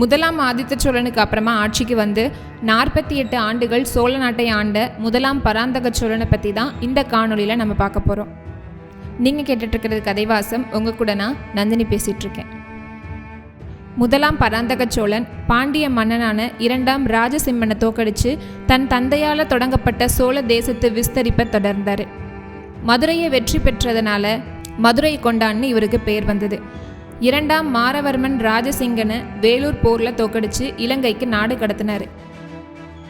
முதலாம் ஆதித்த சோழனுக்கு அப்புறமா ஆட்சிக்கு வந்து நாற்பத்தி எட்டு ஆண்டுகள் சோழ நாட்டை ஆண்ட முதலாம் பராந்தக சோழனை பற்றி தான் இந்த காணொளியில் நம்ம பார்க்க போகிறோம் நீங்கள் கேட்டுட்ருக்கிறது கதைவாசம். உங்கள் கூட நான் நந்தினி பேசிகிட்ருக்கேன் முதலாம் பராந்தக சோழன் பாண்டிய மன்னனான இரண்டாம் ராஜசிம்மனை தோக்கடித்து தன் தந்தையால் தொடங்கப்பட்ட சோழ தேசத்து விஸ்தரிப்பை தொடர்ந்தார். மதுரையை வெற்றி பெற்றதனால மதுரை கொண்டான்னு இவருக்கு பெயர் வந்தது. இரண்டாம் மாரவர்மன் ராஜசிங்கனை வேலூர் போரில் தோக்கடிச்சு இலங்கைக்கு நாடு கடத்தினார்.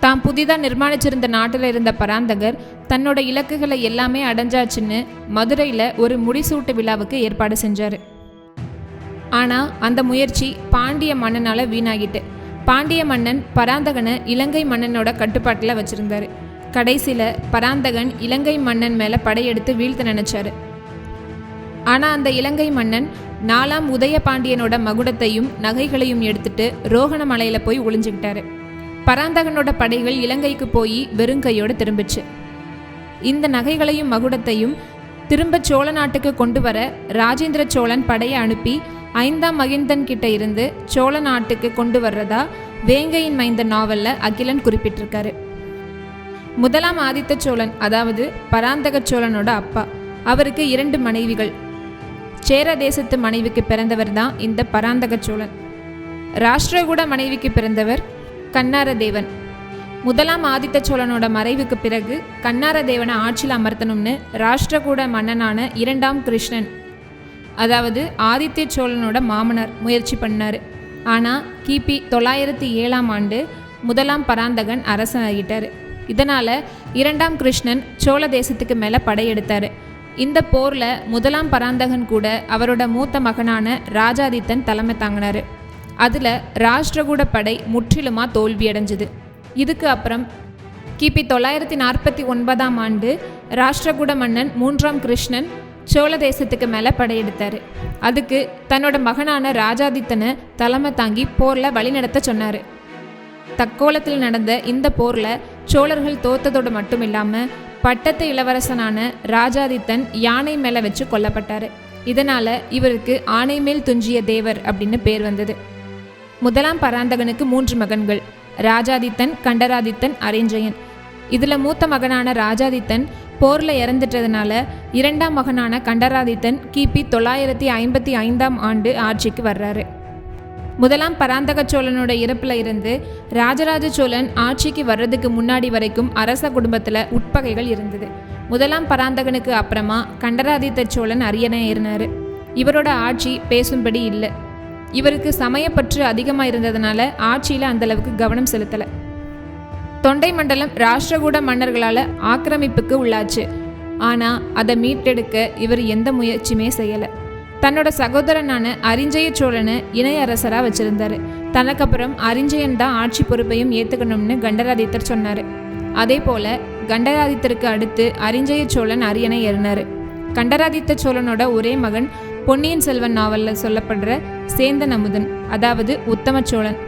தாம் புதிதாக நிர்மாணிச்சிருந்த நாட்டில் இருந்த பராந்தகர் தன்னோட இலக்குகளை எல்லாமே அடைஞ்சாச்சுன்னு மதுரையில் ஒரு முடிசூட்டு விழாவுக்கு ஏற்பாடு செஞ்சார். ஆனால் அந்த முயற்சி பாண்டிய மன்னனால் வீணாகிட்டு பாண்டிய மன்னன் பராந்தகனை இலங்கை மன்னனோட கட்டுப்பாட்டில் வச்சுருந்தாரு. கடைசியில் பராந்தகன் இலங்கை மன்னன் மேலே படையெடுத்து வீழ்த்த நினச்சாரு. ஆனால் அந்த இலங்கை மன்னன் நாலாம் உதய பாண்டியனோட மகுடத்தையும் நகைகளையும் எடுத்துட்டு ரோகண மலையில் போய் ஒளிஞ்சுக்கிட்டாரு. பராந்தகனோட படைகள் இலங்கைக்கு போய் வெறுங்கையோடு திரும்பிச்சு. இந்த நகைகளையும் மகுடத்தையும் திரும்ப சோழ நாட்டுக்கு கொண்டு வர ராஜேந்திர சோழன் படையை அனுப்பி ஐந்தாம் மகிந்தன் கிட்ட இருந்து சோழ நாட்டுக்கு கொண்டு வர்றதா வேங்கையின் மைந்த நாவல்ல அகிலன் குறிப்பிட்டிருக்காரு. முதலாம் ஆதித்த சோழன் அதாவது பராந்தக சோழனோட அப்பா அவருக்கு இரண்டு மனைவிகள் சேர தேசத்து மனைவிக்கு பிறந்தவர் தான் இந்த பராந்தக சோழன். ராஷ்டிரகூட மனைவிக்கு பிறந்தவர் கண்ணாரதேவன் முதலாம் ஆதித்த சோழனோட மறைவுக்கு பிறகு கண்ணாரதேவனை ஆட்சியில் அமர்த்தணும்னு ராஷ்டிரகூட மன்னனான இரண்டாம் கிருஷ்ணன் அதாவது ஆதித்ய சோழனோட மாமனார் முயற்சி பண்ணார். ஆனால் கிபி தொள்ளாயிரத்தி ஏழாம் ஆண்டு முதலாம் பராந்தகன் அரசனாகிட்டார். இதனால் இரண்டாம் கிருஷ்ணன் சோழ தேசத்துக்கு மேலே படையெடுத்தார். இந்த போரில் முதலாம் பராந்தகன் கூட அவரோட மூத்த மகனான ராஜாதித்தன் தலைமை தாங்கினார். அதில் ராஷ்டிரகூட படை முற்றிலுமாக தோல்வியடைஞ்சுது. இதுக்கு அப்புறம் கிபி தொள்ளாயிரத்தி நாற்பத்தி ஒன்பதாம் ஆண்டு ராஷ்டிரகூட மன்னன் மூன்றாம் கிருஷ்ணன் சோழ தேசத்துக்கு மேலே படையெடுத்தார் அதுக்கு தன்னோட மகனான ராஜாதித்தனை தலைமை தாங்கி போரில் வழிநடத்த சொன்னார். தக்கோலத்தில் நடந்த இந்த போரில் சோழர்கள் தோத்ததோடு மட்டும் இல்லாமல் பட்டத்து இளவரசனான ராஜாதித்தன் யானை மேலே வச்சு கொல்லப்பட்டார். இதனால் இவருக்கு ஆணை மேல் துஞ்சிய தேவர் அப்படின்னு பேர் வந்தது. முதலாம் பராந்தகனுக்கு மூன்று மகன்கள் ராஜாதித்தன் கண்டராதித்தன் அரிஞ்சயன். இதில் மூத்த மகனான ராஜாதித்தன் போரில் இறந்துட்டதுனால இரண்டாம் மகனான கண்டராதித்தன் கிபி தொள்ளாயிரத்தி ஐம்பத்தி ஐந்தாம் ஆண்டு ஆட்சிக்கு வர்றாரு. முதலாம் பராந்தக சோழனோட இறப்பில் இருந்து ராஜராஜ சோழன் ஆட்சிக்கு வர்றதுக்கு முன்னாடி வரைக்கும் அரச குடும்பத்தில் உட்பகைகள் இருந்தது. முதலாம் பராந்தகனுக்கு அப்புறமா கண்டராதித்த சோழன் அரியணை ஏறினார். இவரோட ஆட்சி பேசும்படி இல்லை. இவருக்கு சமயப்பற்று அதிகமாக இருந்ததுனால ஆட்சியில் அந்தளவுக்கு கவனம் செலுத்தலை. தொண்டை மண்டலம் ராஷ்டிரகூட மன்னர்களால் ஆக்கிரமிப்புக்கு உள்ளாச்சு. ஆனால் அதை மீட்டெடுக்க இவர் எந்த முயற்சியுமே செய்யலை. தன்னோட சகோதரனான அரிஞ்சய சோழனை இணையரசராக வச்சிருந்தாரு. தனக்கப்புறம் அரிஞ்சயன் தான் ஆட்சி பொறுப்பையும் ஏற்றுக்கணும்னு கண்டராதித்தர் சொன்னார். அதே போல கண்டராதித்தருக்கு அடுத்து அரிஞ்சய சோழன் அரியணை ஏறினார். கண்டராதித்த சோழனோட ஒரே மகன் பொன்னியின் செல்வன் நாவலில் சொல்லப்படுற சேந்தன் அமுதன் அதாவது உத்தம சோழன்.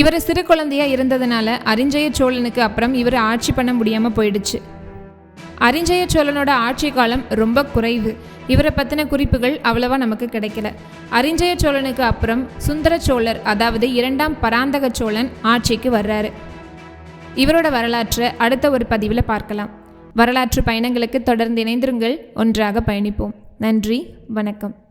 இவர் சிறு குழந்தையா இருந்ததுனால அரிஞ்சய சோழனுக்கு அப்புறம் இவர் ஆட்சி பண்ண முடியாமல் போயிடுச்சு. அரிஞ்சய சோழனோட ஆட்சி காலம் ரொம்ப குறைவு. இவரை பற்றின குறிப்புகள் அவ்வளவா நமக்கு கிடைக்கல. அரிஞ்சய சோழனுக்கு அப்புறம் சுந்தர சோழர் அதாவது இரண்டாம் பராந்தக சோழன் ஆட்சிக்கு வர்றாரு. இவரோட வரலாற்றை அடுத்த ஒரு பதிவில் பார்க்கலாம். வரலாற்று பயணங்களுக்கு தொடர்ந்து இணைந்திருங்கள். ஒன்றாக பயணிப்போம். நன்றி வணக்கம்.